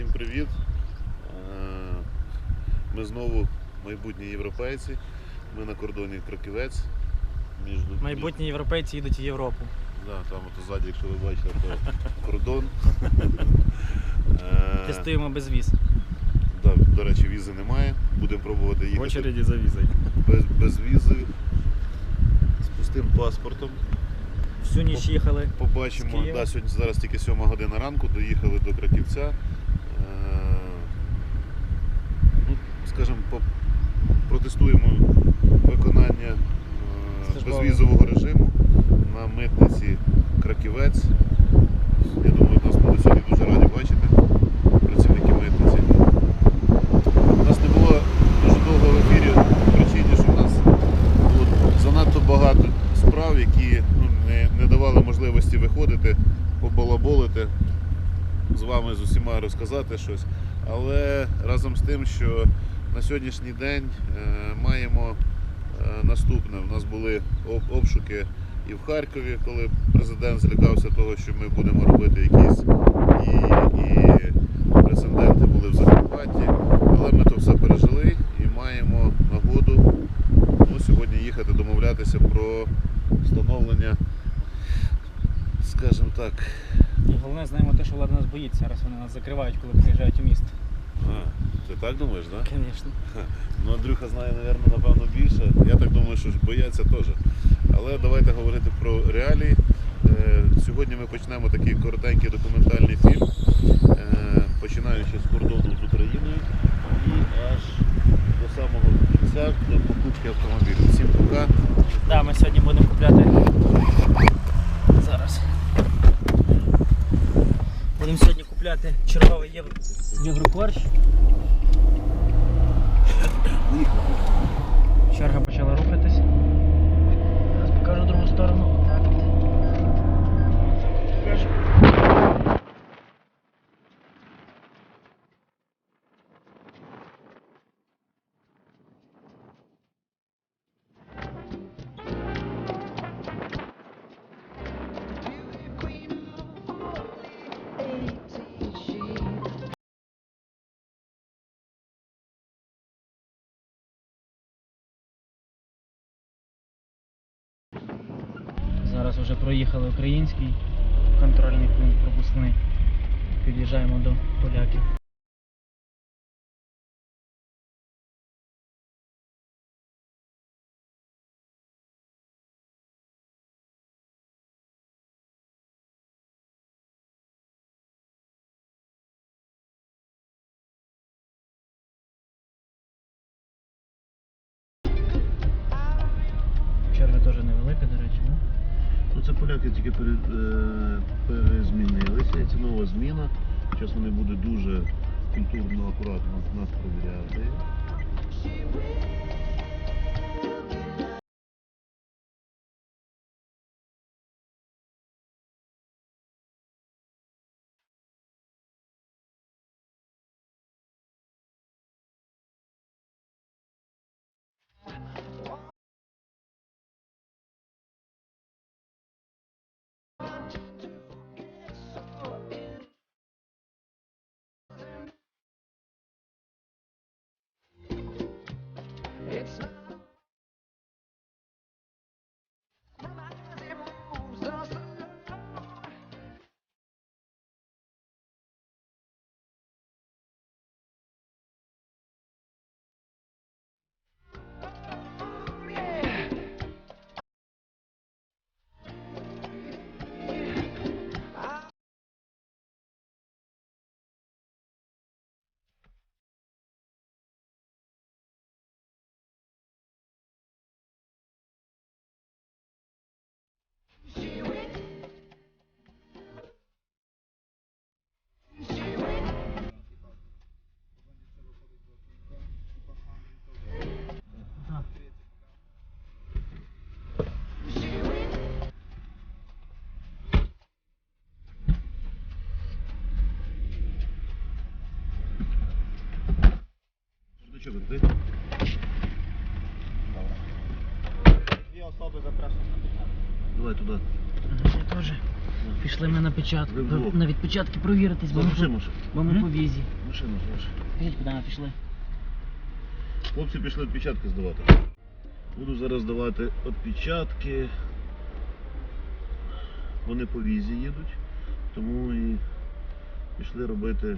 Всім привіт. Е, Ми знову майбутні європейці. Ми на кордоні Краківець. Між... Майбутні європейці їдуть в Європу. Да, там от ззаді, якщо ви бачите, то кордон. Е, Тестуємо без віз. да, до речі, візи немає. Будемо пробувати В очереді за візою. без, без візи, з пустим паспортом. Всю ніч їхали. З Побачимо. Києва. Да, сьогодні зараз тільки 7 година ранку, доїхали до Краківця. Е, ну, скажімо, протестуємо виконання е, безвізового режиму на митниці Краківець. Я думаю, нас будуть сьогодні дуже раді бачити працівники митниці. У нас не було дуже довго в ефірі по причині, що в нас було занадто багато справ, які ну, не, не давали можливості виходити, побалаболити з вами з усіма розказати щось. Але разом з тим, що на сьогоднішній день е, маємо е, наступне. У нас були обшуки і в Харкові, коли президент злякався того, що ми будемо робити якісь і, і прецеденти були в Закарпатті. Але ми то все пережили і маємо нагоду ну, сьогодні їхати домовлятися про встановлення, скажімо так, І головне знаємо те, що влада нас боїться. Зараз вони нас закривають, коли приїжджають у місто. а, ти так думаєш, так? Да? Звісно. Ну, Андрюха знає, напевно, напевно, більше. Я так думаю, що бояться теж. Але давайте говорити про реалії. Е, Сьогодні ми почнемо такий коротенький документальний фільм, е, починаючи з кордону з Україною і аж до самого кінця до покупки автомобілів. Всім пока. Так, ми сьогодні будемо купляти. Зараз. Будемо сьогодні купляти черговий євро... Şerha вже проїхали український контрольний пункт пропускний. Під'їжджаємо до поляків. Черга теж невелика, до речі. Це поляки тільки пере, е, перезмінилися, і це нова зміна. Зараз вони будуть дуже культурно, акуратно нас want you to До чого ти? Дві особи запрошені. Давай туди. Я теж. Пішли ми на печатку. На відпечатки провіритись, бо ми, по- машину. бо ми М? по візі. Машину залиши. Скажіть, куди ми пішли? Хлопці пішли відпечатки здавати. Буду зараз здавати відпечатки. Вони по візі їдуть, тому і пішли робити.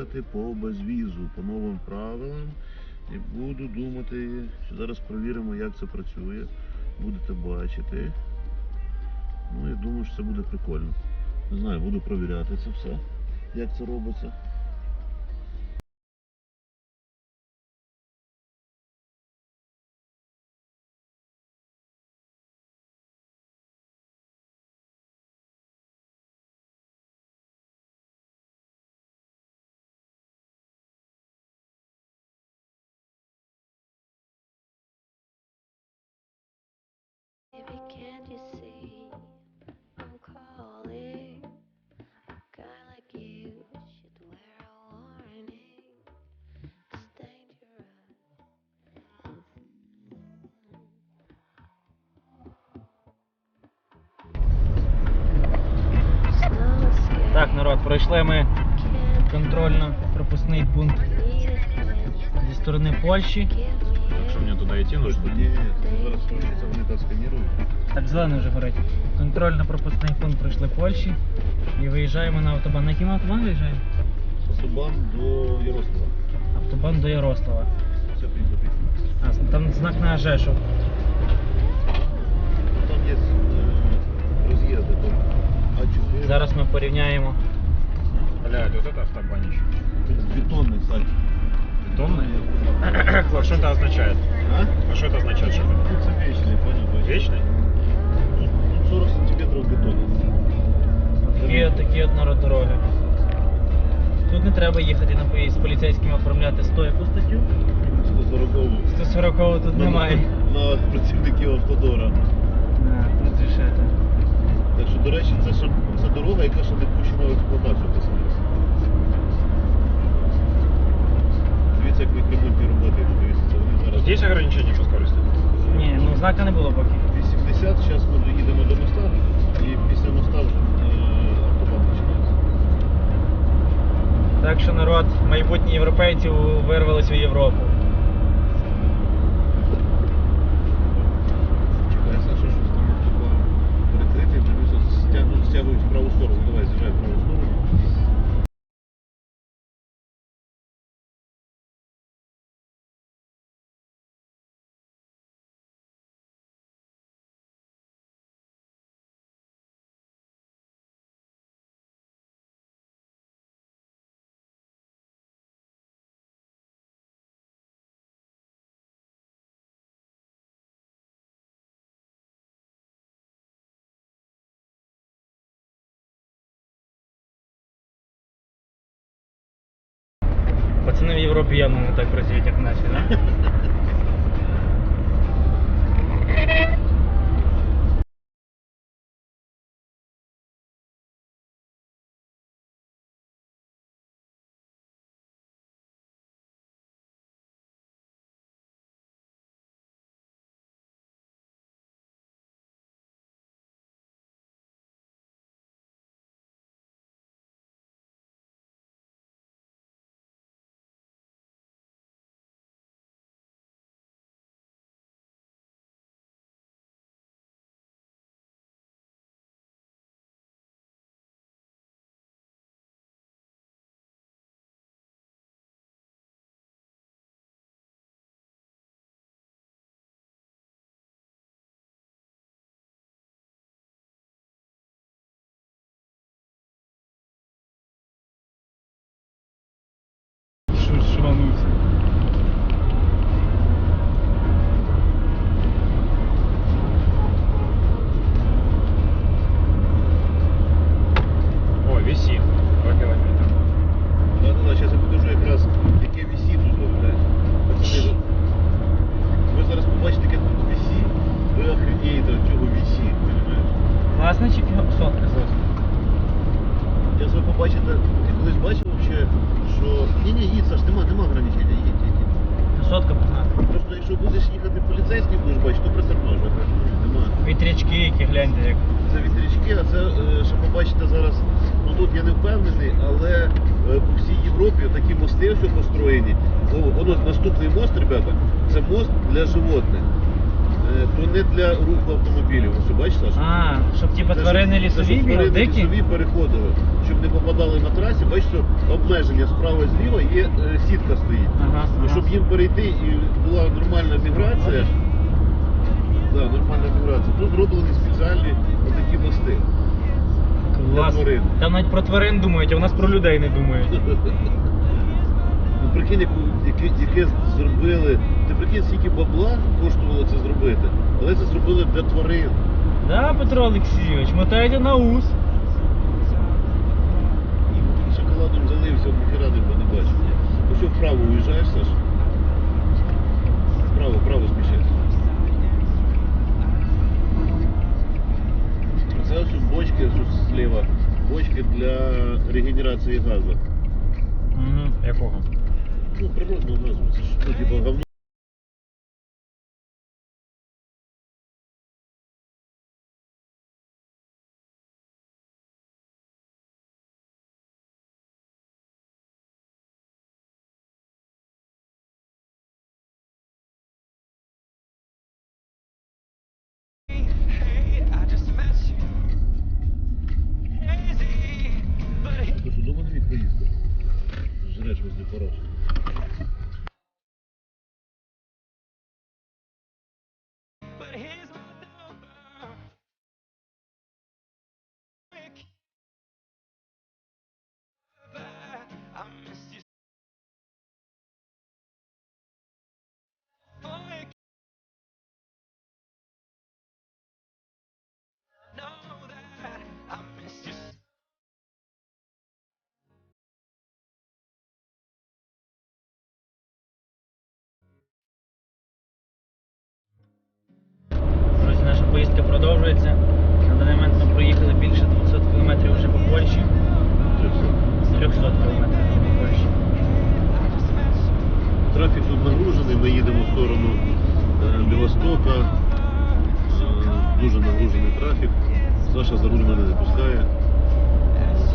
Їхати по безвізу, по новим правилам. І буду думати, що зараз перевіримо, як це працює. Будете бачити. Ну, я думаю, що це буде прикольно. Не знаю, буду провіряти це все, як це робиться. A warning. It's dangerous. Snow escape, Так, народ, пройшли ми can't контрольно-пропускний пункт сторони Польщі. Give me Що мені туди йти ні, ні, ні. Зараз це вони так сканірують. Так, зелений вже горить. Контрольно-пропускний пункт пройшли Польщі. І виїжджаємо на автобан. На який ми автобан виїжджаємо? Автобан до Ярослава. Автобан до Ярослава. Все. А, там знак на Ажешу. Там є е, роз'їзди. А4. Зараз ми порівняємо. Блядь, вот это автобанище. Бетонний сайт Бетонный? А что это означает? А? А что это означает? Что это? Ну, це вічний, понял? то есть Вечный? Тут 40 сантиметрів бетону. Такі, такі от народ дороги. Тут не треба їхати на поїзд з поліцейськими оформляти 100 яку статтю. 140 140 тут немає. На працівників автодора. А, тут же ще це. Так що, до речі, це, ще- це дорога, яка ще не пущена в експлуатацію Як ви ремонтні роботи. Це вони зараз. Здесь ограничение по скорости? Ні, ну знака не було поки. 80, зараз ми доїдемо їдемо до моста, і після моста вже е, автобан починається. Так що народ, майбутні європейці вирвались у Європу. В Європі явно не так працюють, як наші, поліцейський know who's я не впевнений, але е, по всій Європі такі мости все построєні. Воно наступний мост, ребята, це мост для животних. Е, То не для руху автомобілів. Ось бачите, Саша? А, щоб типа Це тварини щоб- це лісові щоб біли, тварини дикі? лісові переходили, щоб не попадали на трасі. Бачите, обмеження справа і зліва є е, сітка стоїть. Ага, Ну, ага. Щоб їм перейти і була нормальна міграція. Да, нормальна міграція. Тут зроблені спеціальні отакі мости. Для тварин. Там навіть про тварин думають, а у нас про людей не думають. Ну прикинь, яку, яке, яке зробили. Ти прикинь, скільки бабла коштувало це зробити, але це зробили для тварин. Да, Петро Олексійович, мотайте на ус. І шоколадом залився, ніхера не не бачив. Ось що вправо уїжджаєш, Саш? Вправо, вправо сміщайся. Це ось бочки слева. Бочки для регенерації газу. Угу. Якого? Ну, природного газу. Це ж ну, типа говно. negros. Продовжується. На даний момент ми проїхали більше 200 км вже по Польщі. 300 км по Польщі. Трафік тут нагружений, ми їдемо в сторону е, Білостока. Е, дуже нагружений трафік. Саша за руль мене не пускає.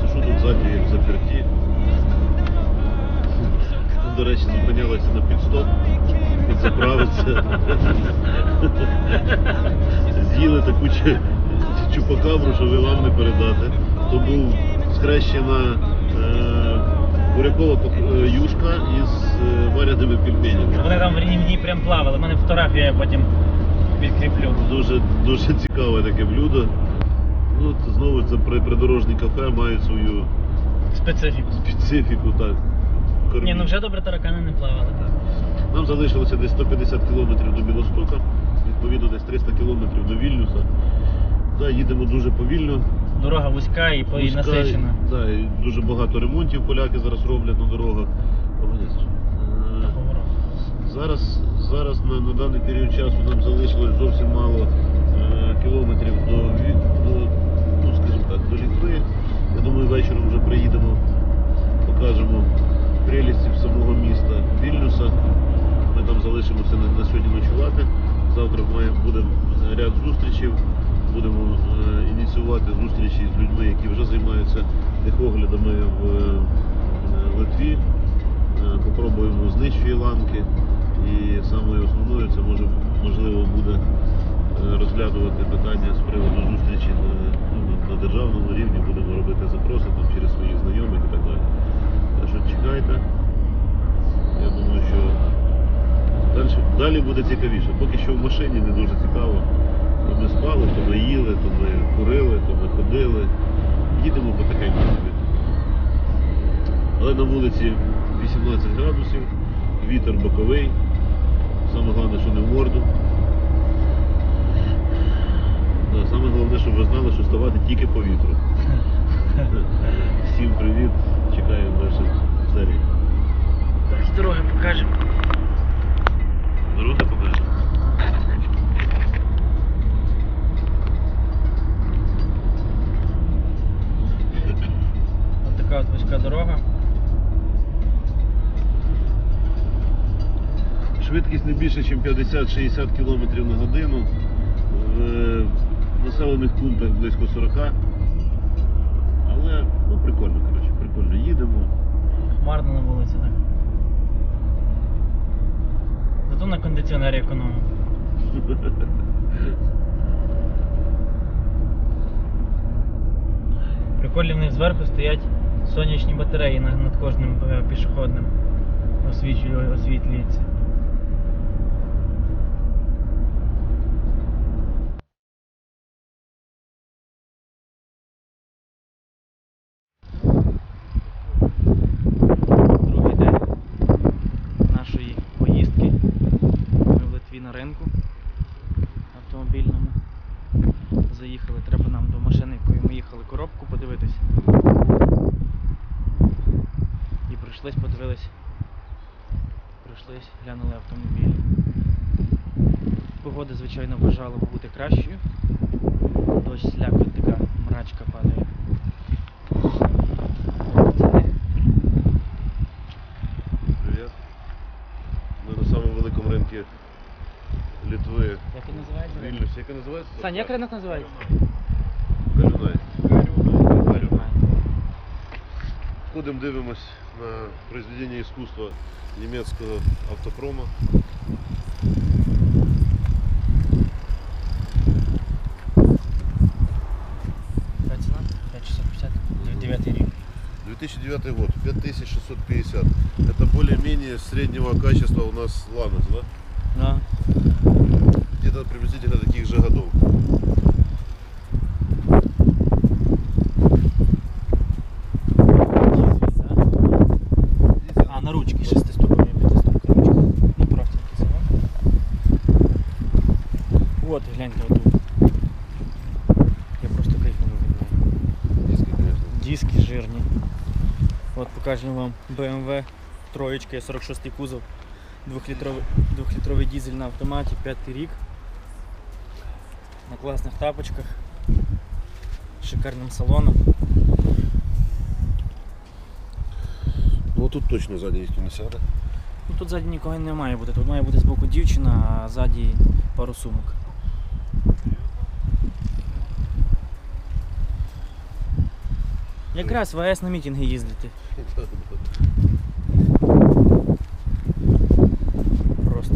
Сишу тут ззаді як заперті. До речі, зупинялася на підстоп, підзаправитися. З'їли чупакабру, що ви вам не передати. То був схрещена е, бурякова пок- е, юшка із е, вареними пельменями. Вони там в рівні прям плавали. У мене фотографія я потім підкріплю. Дуже, дуже цікаве таке блюдо. Ну, от знову це при- придорожні кафе мають свою Специфіку. специфіку. Так. Ні, ну вже добре таракани не плавали. Так. Нам залишилося десь 150 кілометрів до Білостока, відповідно десь 300 кілометрів до Вільнюса. Да, їдемо дуже повільно. Дорога вузька і, по- і насичена. Да, і дуже багато ремонтів поляки зараз роблять на дорогах. Погодись. Е, Зараз, зараз на, на даний період часу нам залишилось зовсім мало е, кілометрів до, Ві- до, ну, скажімо так, до Літви. Я думаю, вечором вже приїдемо, покажемо прелісті самого міста Вільнюса. Ми там залишимося на, на сьогодні. Завтра буде е, ряд зустрічей. Будемо е, ініціювати зустрічі з людьми, які вже займаються техоглядами в е, Литві. Попробуємо з нижчої ланки. І самою основною це може можливо буде розглядувати питання з приводу зустрічі на, ну, на, на державному рівні. Будемо робити запроси там через своїх знайомих і так далі. Так що чекайте. Я думаю, що далі, далі буде цікавіше. Поки що в машині не дуже цікаво. То ми спали, то ми їли, то ми курили, то ми ходили. Їдемо потихеньку собі. Але на вулиці 18 градусів, вітер боковий. Саме головне, що не в морду. Да, саме головне, щоб ви знали, що ставати тільки по вітру. Всім привіт, чекаємо. Так, з дороги покажемо. Дорога покажемо. Ось така от вузька дорога. Швидкість не більше ніж 50-60 км на годину. В е, населених пунктах близько 40. Але ну, прикольно, коротше, прикольно їдемо. Хмарно на вулиці, так. Зато на кондиціонері економимо. Прикольно в них зверху стоять сонячні батареї над, кожним е, пішохідним. Освітлює, освітлюється. Другий день нашої поїздки. Ми в Литві на ринку автомобільному. Заїхали, треба нам до машини, якою ми їхали, коробку подивитись. І пройшлись, подивились. Пройшлись, глянули автомобіль. Погода, звичайно, бажала б бути кращою. Дощ слякоть така мрачка падає. Привіт. Ми на самому великому ринку Литви. Як він називається? Вільнюс. Як він називається? Сань, як ринок називається? Ходимо, дивимось на произведення іскусства німецького автопрома. Яка ціна? 5650. 9 рік. 2009 год, 5650. Это более-менее среднего качества у нас Ланос, да? Да. Где-то приблизительно таких же годов. Покажемо вам BMW троєчка, 46 кузов. Двохлітровий, двохлітровий дизель на автоматі, п'ятий рік. На класних тапочках. Шикарним салоном. Ну тут точно сзади ніхто не сяде. Ну тут ззаді нікого не має бути. Тут має бути збоку дівчина, а ззаді пару сумок. Якраз в АЕС на мітинги їздити. Просто.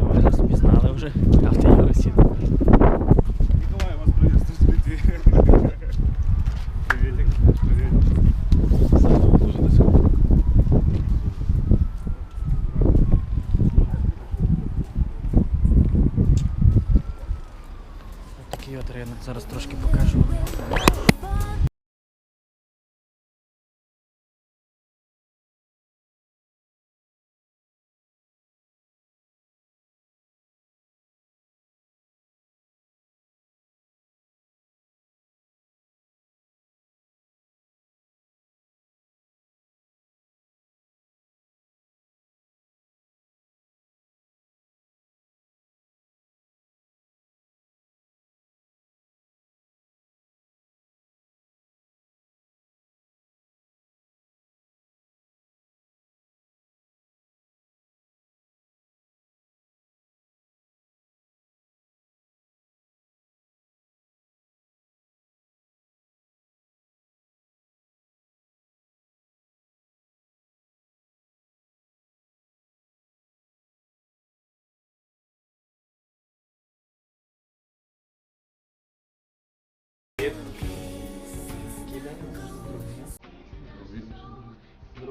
Ви вже спізнали вже автоєвросів. Николай, вас приветствую с Литвы. Приветик. Привет. Дуже десь. Ось такий от ринок, зараз трошки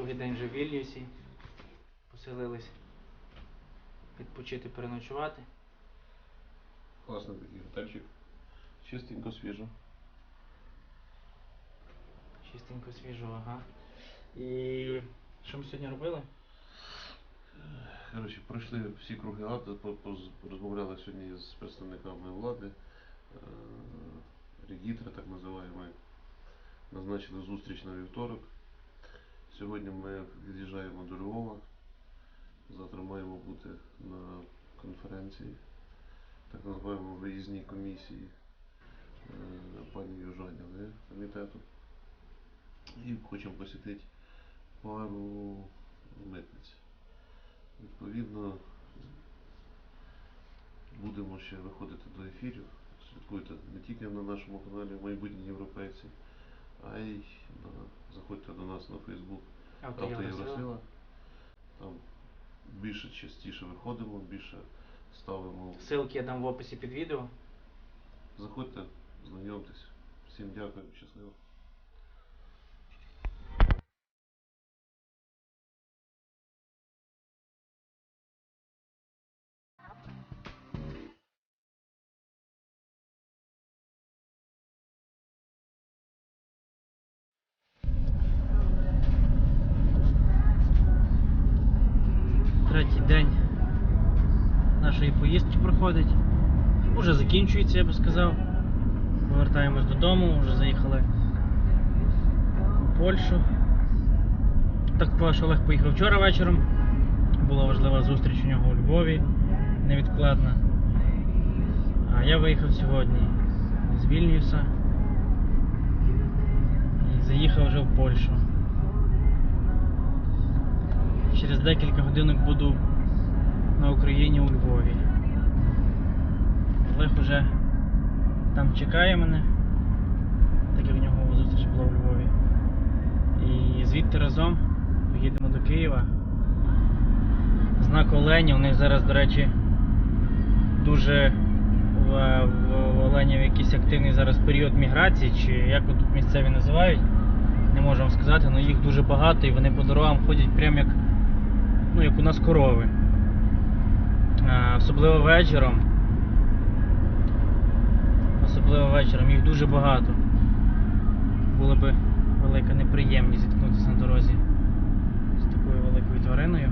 Другий день вже в Вільнюсі. Поселились відпочити, переночувати. Класний такий готельчик. Чистенько, свіжо. Чистенько, свіжо, ага. І що ми сьогодні робили? Коротше, пройшли всі круги ада, розмовляли сьогодні з представниками влади, е, регітри так називаємо. Назначили зустріч на вівторок. Сьогодні ми від'їжджаємо до Львова. Завтра маємо бути на конференції, так називаємо виїзній комісії е, пані Южаніни комітету. І хочемо посітити пару митниць. Відповідно, будемо ще виходити до ефірів. Слідкуйте не тільки на нашому каналі Майбутні європейці, а й заходьте до нас на Фейсбук. Євросила. Там більше частіше виходимо, більше ставимо. Ссылки я дам в описі під відео. Заходьте, знайомтесь. Всім дякую, щасливо. Нашої поїздки проходить. Уже закінчується, я би сказав. Повертаємось додому, вже заїхали у Польщу. Так що Олег поїхав вчора вечором. Була важлива зустріч у нього у Львові, невідкладна. А я виїхав сьогодні з Вільнюса і заїхав вже в Польщу. Через декілька годинок буду на Україні у Львові. Олег уже там чекає мене, так як в нього зустріч була у Львові. І звідти разом поїдемо до Києва. Знак Олені, у них зараз, до речі, дуже в, в, Оленів якийсь активний зараз період міграції, чи як тут місцеві називають, не можу вам сказати, але їх дуже багато і вони по дорогам ходять прям як ну, як у нас корови. А, особливо вечором. Особливо вечором, їх дуже багато. Була би велика неприємність зіткнутися на дорозі з такою великою твариною.